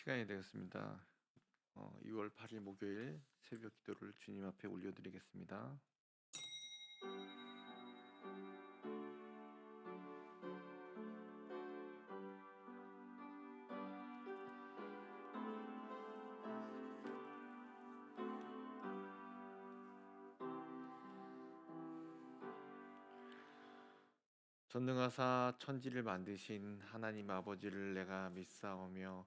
시간이 되었습니다. 어, 2월 8일 목요일 새벽 기도를 주님 앞에 올려드리겠습니다. 전능하사 천지를 만드신 하나님 아버지를 내가 믿사오며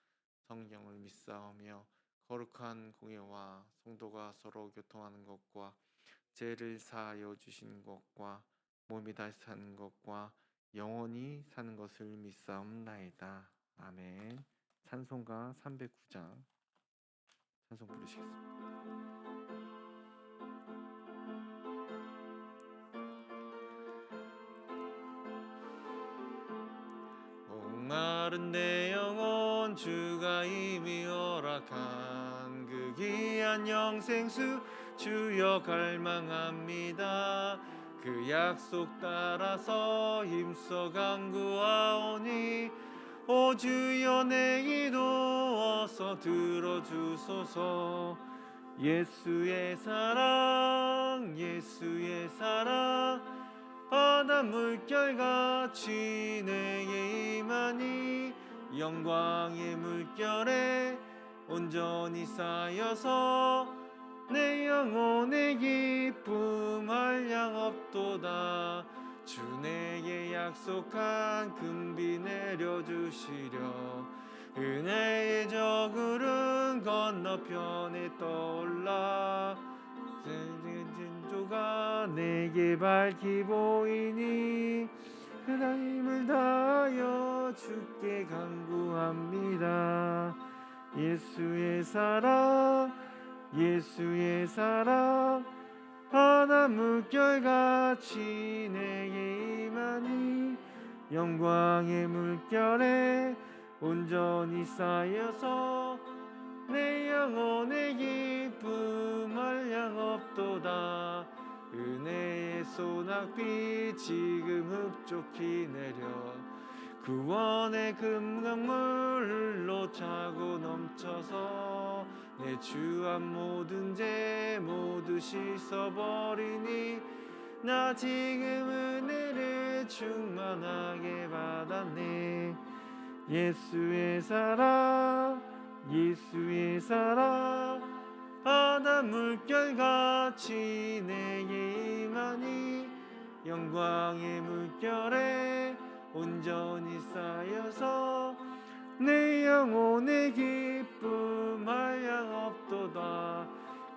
성경을 믿사오며 거룩한 공예와 성도가 서로 교통하는 것과 죄를 사하여 주신 것과 몸이 다시 사는 것과 영원히 사는 것을 믿사옵나이다. 아멘. 찬송가 309장 찬송 부르시겠습니다. 목마른 내 영혼 주가 이미 허락한 그 귀한 영생수 주여 갈망합니다. 그 약속 따라서 힘써 강구하오니 오 주여 내 기도 어서 들어주소서. 예수의 사랑 예수의 사랑 바다 물결같이 내게 임하니 영광의 물결에 온전히 쌓여서 내 영혼의 기쁨 한량 없도다. 주 내게 약속한 금비 내려주시려. 은혜의 저구름 건너편에 떠올라. 진조가 내게 밝히 보이니 그다 힘을 다하여 주께 간구합니다. 예수의 사랑 예수의 사랑 바다 물결같이 내게 임하니 영광의 물결에 온전히 쌓여서 내 영혼의 기쁨 한량 없도다. 은혜의 소낙비 지금 흡족히 내려 구원의 금강물로 차고 넘쳐서 내 주한 모든 죄 모두 씻어버리니 나 지금 은혜를 충만하게 받았네. 예수의 사랑 예수의 사랑 바다 물결같이 내게 영광의 물결에 온전히 쌓여서 내 영혼의 기쁨 한량 없도다.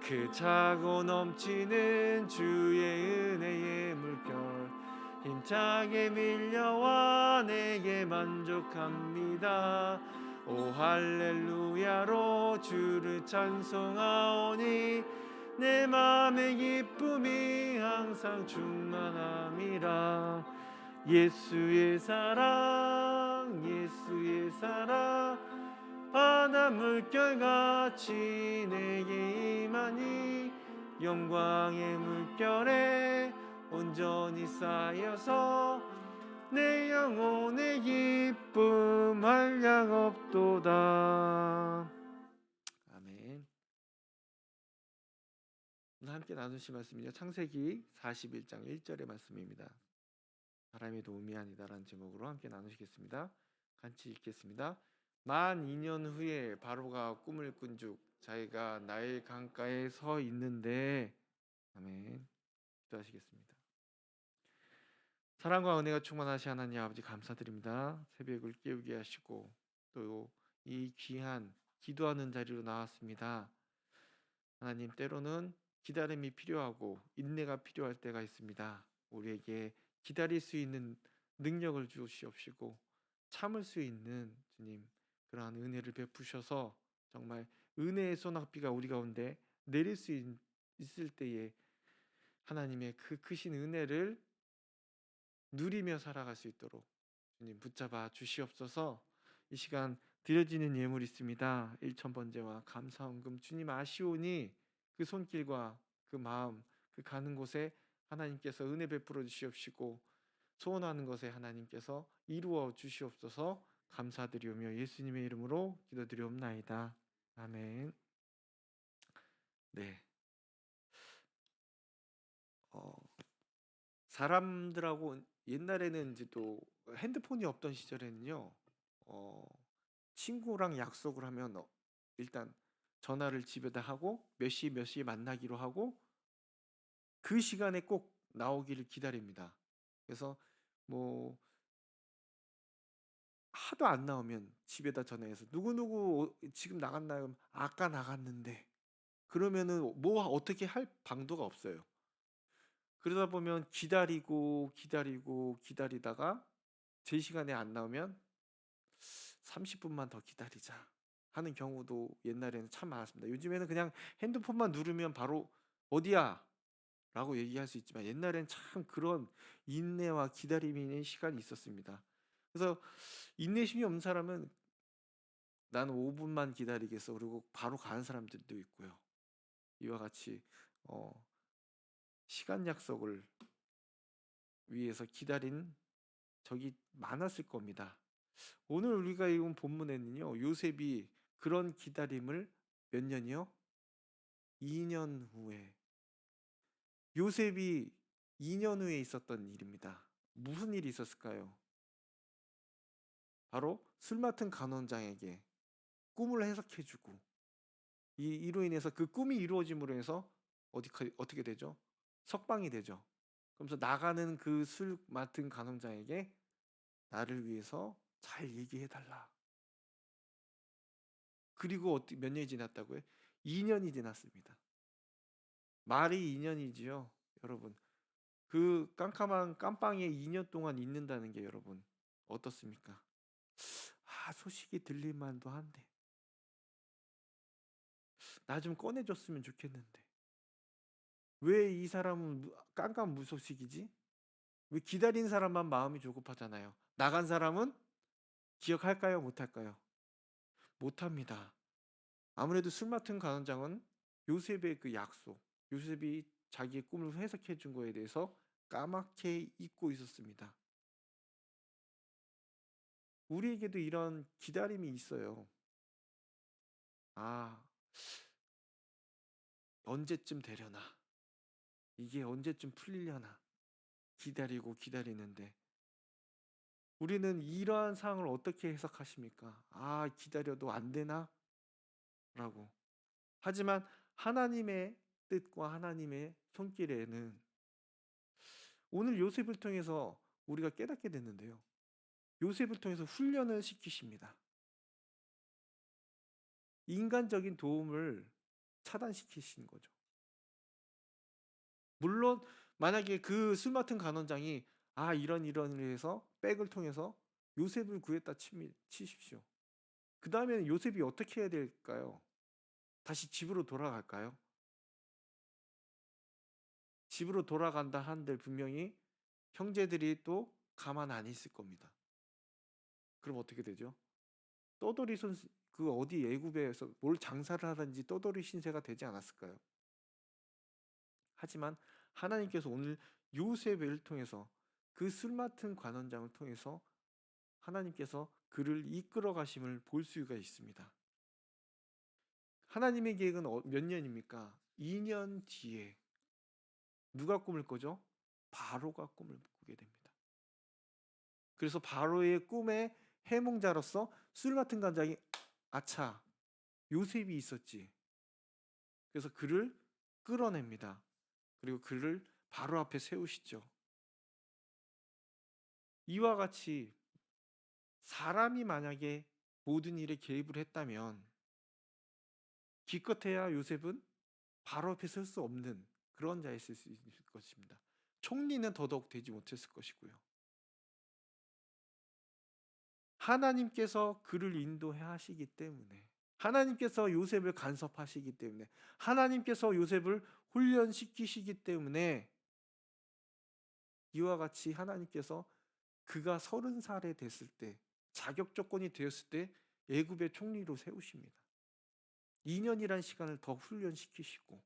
그 차고 넘치는 주의 은혜의 물결 힘차게 밀려와 내게 만족합니다. 오 할렐루야로 주를 찬송하오니 내 맘의 기쁨이 항상 충만함이라. 예수의 사랑 예수의 사랑. 바다 물결같이 내게 임하니 영광의 물결에 온전히 쌓여서 내 영혼의 기쁨 한량 없도다 함께 나누실 말씀은요 창세기 41장 1절의 말씀입니다 사람의 도움이 아니다라는 제목으로 함께 나누시겠습니다. 같이 읽겠습니다 만 2년 후에 바로가 꿈을 꾼즉 자기가 나일 강가에 서 있는데 아멘. 기도하시겠습니다 사랑과 은혜가 충만하시 하나님 아버지 감사드립니다. 새벽을 깨우게 하시고 또 이 귀한 기도하는 자리로 나왔습니다. 하나님 때로는 기다림이 필요하고 인내가 필요할 때가 있습니다. 우리에게 기다릴 수 있는 능력을 주시옵시고 참을 수 있는 주님 그러한 은혜를 베푸셔서 정말 은혜의 소낙비가 우리 가운데 내릴 수 있, 있을 때에 하나님의 그 크신 은혜를 누리며 살아갈 수 있도록 주님 붙잡아 주시옵소서. 이 시간 드려지는 예물 있습니다. 일천번제와 감사원금 주님 아시오니 그 손길과 그 마음 그 가는 곳에 하나님께서 은혜 베풀어 주시옵시고 소원하는 것에 하나님께서 이루어 주시옵소서 감사드리오며 예수님의 이름으로 기도드리옵나이다. 아멘. 네. 어, 사람들하고 옛날에는 이제 또 핸드폰이 없던 시절에는요. 어, 친구랑 약속을 하면 어, 일단 전화를 집에다 하고 몇 시 몇 시에 만나기로 하고 그 시간에 꼭 나오기를 기다립니다. 그래서 뭐 하도 안 나오면 집에다 전화해서 누구누구 지금 나갔나요? 아까 나갔는데 그러면은 뭐 어떻게 할 방도가 없어요. 그러다 보면 기다리고 기다리고 기다리다가 제 시간에 안 나오면 30분만 더 기다리자 하는 경우도 옛날에는 참 많았습니다. 요즘에는 그냥 핸드폰만 누르면 바로 어디야? 라고 얘기할 수 있지만 옛날엔 참 그런 인내와 기다림의 시간이 있었습니다. 그래서 인내심이 없는 사람은 나는 5분만 기다리겠어. 그리고 바로 가는 사람들도 있고요. 이와 같이 어, 시간 약속을 위해서 기다린 적이 많았을 겁니다. 오늘 우리가 읽은 본문에는요. 요셉이 그런 기다림을 몇 년이요? 2년 후에 요셉이 2년 후에 있었던 일입니다. 무슨 일이 있었을까요? 바로 술 맡은 간원장에게 꿈을 해석해주고 이, 이로 인해서 그 꿈이 이루어짐으로 해서 어디, 어떻게 되죠? 석방이 되죠. 그러면서 나가는 그 술 맡은 간원장에게 나를 위해서 잘 얘기해달라. 그리고 몇 년이 지났다고요? 2년이 지났습니다. 말이 2년이지요, 여러분. 그 깜깜한 깜빵에 2년 동안 있는다는 게 여러분 어떻습니까? 아, 소식이 들릴 만도 한데. 나 좀 꺼내 줬으면 좋겠는데. 왜 이 사람은 깜깜 무소식이지? 왜 기다린 사람만 마음이 조급하잖아요. 나간 사람은 기억할까요? 못할까요? 못합니다. 아무래도 술 맡은 간원장은 요셉의 그 약속, 요셉이 자기의 꿈을 해석해 준 거에 대해서 까맣게 잊고 있었습니다. 우리에게도 이런 기다림이 있어요. 아, 언제쯤 되려나? 이게 언제쯤 풀리려나? 기다리고 기다리는데 우리는 이러한 상황을 어떻게 해석하십니까? 아, 기다려도 안 되나? 라고. 하지만 하나님의 뜻과 하나님의 손길에는 오늘 요셉을 통해서 우리가 깨닫게 됐는데요. 요셉을 통해서 훈련을 시키십니다. 인간적인 도움을 차단시키신 거죠. 물론 만약에 그 술 맡은 간원장이 아 이런 이런 해서 백을 통해서 요셉을 구했다 치십시오. 그 다음에는 요셉이 어떻게 해야 될까요? 다시 집으로 돌아갈까요? 집으로 돌아간다 한들 분명히 형제들이 또 가만 안 있을 겁니다. 그럼 어떻게 되죠? 떠돌이 손그 어디 애굽에서 뭘 장사를 하든지 떠돌이 신세가 되지 않았을까요? 하지만 하나님께서 오늘 요셉을 통해서 그 술 맡은 관원장을 통해서 하나님께서 그를 이끌어 가심을 볼 수가 있습니다. 하나님의 계획은 어, 몇 년입니까? 2년 뒤에 누가 꿈을 꾸죠? 바로가 꿈을 꾸게 됩니다. 그래서 바로의 꿈에 해몽자로서 술 맡은 간장이 아차 요셉이 있었지. 그래서 그를 끌어냅니다. 그리고 그를 바로 앞에 세우시죠. 이와 같이 사람이 만약에 모든 일에 개입을 했다면 기껏해야 요셉은 바로 앞에 설 수 없는 그런 자였을 수 있을 것입니다. 총리는 더더욱 되지 못했을 것이고요. 하나님께서 그를 인도해 하시기 때문에 하나님께서 요셉을 간섭하시기 때문에 하나님께서 요셉을 훈련시키시기 때문에 이와 같이 하나님께서 그가 서른 살에 됐을 때 자격 조건이 되었을 때 애굽의 총리로 세우십니다. 2년이란 시간을 더 훈련시키시고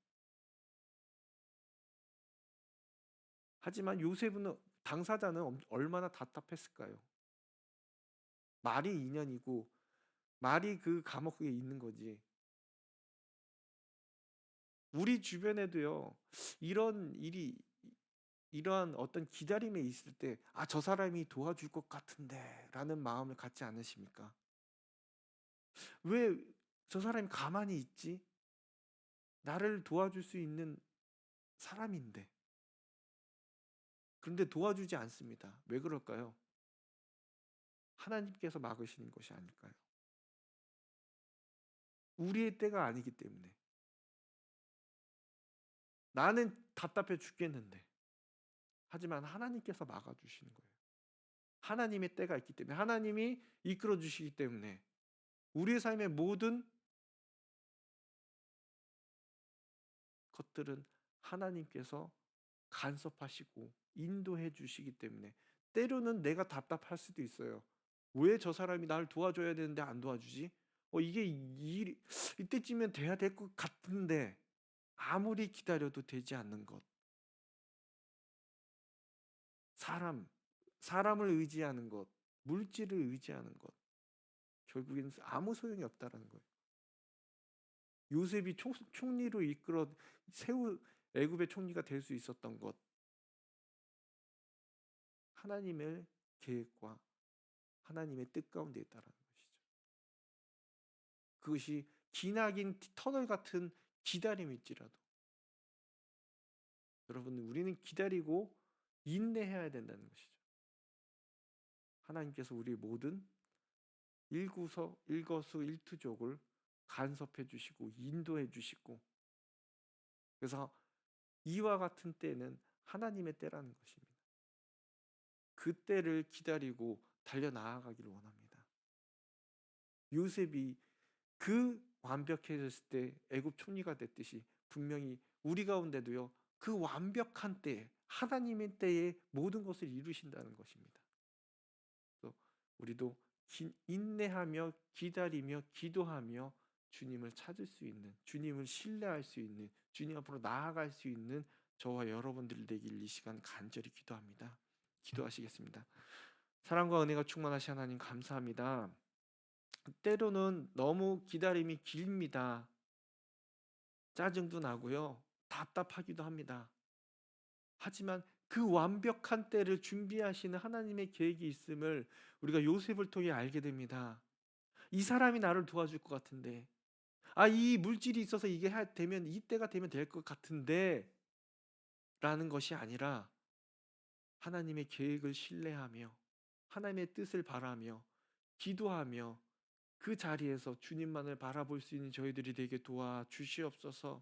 하지만 요셉은 당사자는 얼마나 답답했을까요? 말이 2년이고 말이 그 감옥에 있는 거지. 우리 주변에도요. 이런 일이 이러한 어떤 기다림에 있을 때 아 저 사람이 도와줄 것 같은데라는 마음을 갖지 않으십니까? 왜 저 사람이 가만히 있지? 나를 도와줄 수 있는 사람인데. 그런데 도와주지 않습니다. 왜 그럴까요? 하나님께서 막으시는 것이 아닐까요? 우리의 때가 아니기 때문에. 나는 답답해 죽겠는데. 하지만 하나님께서 막아주시는 거예요. 하나님의 때가 있기 때문에 하나님이 이끌어 주시기 때문에 우리의 삶의 모든 것들은 하나님께서 간섭하시고 인도해 주시기 때문에 때로는 내가 답답할 수도 있어요. 왜 저 사람이 나를 도와줘야 되는데 안 도와주지? 어, 이게 일, 이때쯤면 돼야 될 것 같은데 아무리 기다려도 되지 않는 것. 사람, 사람을 의지하는 것, 물질을 의지하는 것, 결국에는 아무 소용이 없다라는 거예요. 요셉이 총, 총리로 이끌어 세우 애굽의 총리가 될 수 있었던 것, 하나님의 계획과 하나님의 뜻 가운데 있다라는 것이죠. 그것이 기나긴 터널 같은 기다림일지라도 여러분 우리는 기다리고 인내해야 된다는 것이죠. 하나님께서 우리 모든 일구서 일거수 일투족을 간섭해 주시고 인도해 주시고 그래서 이와 같은 때는 하나님의 때라는 것입니다. 그 때를 기다리고 달려 나아가기를 원합니다. 요셉이 그 완벽해졌을 때 애굽 총리가 됐듯이 분명히 우리 가운데도요 그 완벽한 때 하나님의 때에 모든 것을 이루신다는 것입니다. 또 우리도 기, 인내하며 기다리며 기도하며 주님을 찾을 수 있는 주님을 신뢰할 수 있는 주님 앞으로 나아갈 수 있는 저와 여러분들 되길 이 시간 간절히 기도합니다. 기도하시겠습니다. 사랑과 은혜가 충만하신 하나님 감사합니다. 때로는 너무 기다림이 깁니다. 짜증도 나고요. 답답하기도 합니다. 하지만 그 완벽한 때를 준비하시는 하나님의 계획이 있음을 우리가 요셉을 통해 알게 됩니다. 이 사람이 나를 도와줄 것 같은데, 아, 이 물질이 있어서 이게 되면, 이때가 되면 될 것 같은데, 라는 것이 아니라, 하나님의 계획을 신뢰하며, 하나님의 뜻을 바라며, 기도하며, 그 자리에서 주님만을 바라볼 수 있는 저희들이 되게 도와 주시옵소서.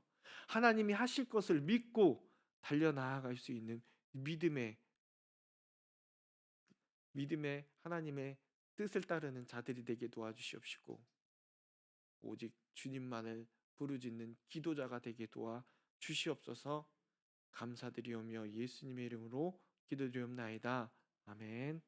하나님이 하실 것을 믿고 달려 나아갈 수 있는 믿음의 믿음의 하나님의 뜻을 따르는 자들이 되게 도와주시옵시고 오직 주님만을 부르짖는 기도자가 되게 도와 주시옵소서 감사드리오며 예수님의 이름으로 기도드리옵나이다. 아멘.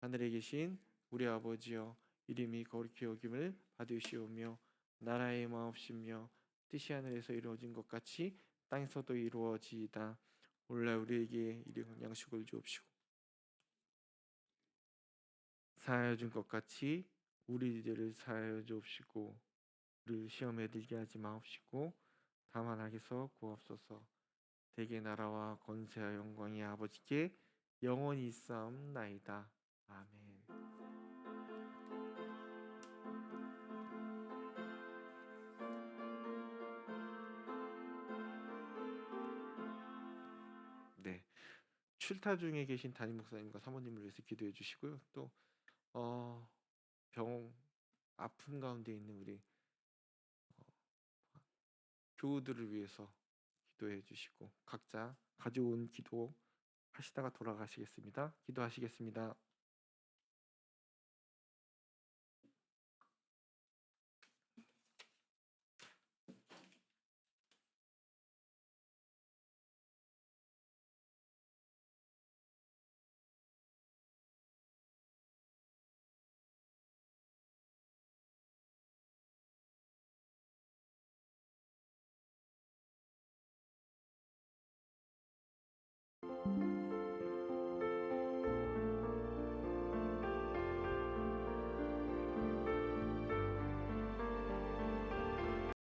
하늘에 계신 우리 아버지여 이름이 거룩히 여김을 받으시오며 나라의 마옵시며 뜻이 하늘에서 이루어진 것 같이 땅에서도 이루어지이다. 오늘 우리에게 일용 양식을 주옵시고 사하여 준 것 같이 우리들을 사하여 주옵시고 우리를 시험에 들게 하지 마옵시고 다만 악에서 구옵소서 대개 나라와 권세와 영광이 아버지께 영원히 있사옵나이다. 아멘 출타 중에 계신 담임 목사님과 사모님을 위해서 기도해 주시고요. 또 어, 병 아픈 가운데 있는 우리 어, 교우들을 위해서 기도해 주시고 각자 가져온 기도 하시다가 돌아가시겠습니다. 기도하시겠습니다.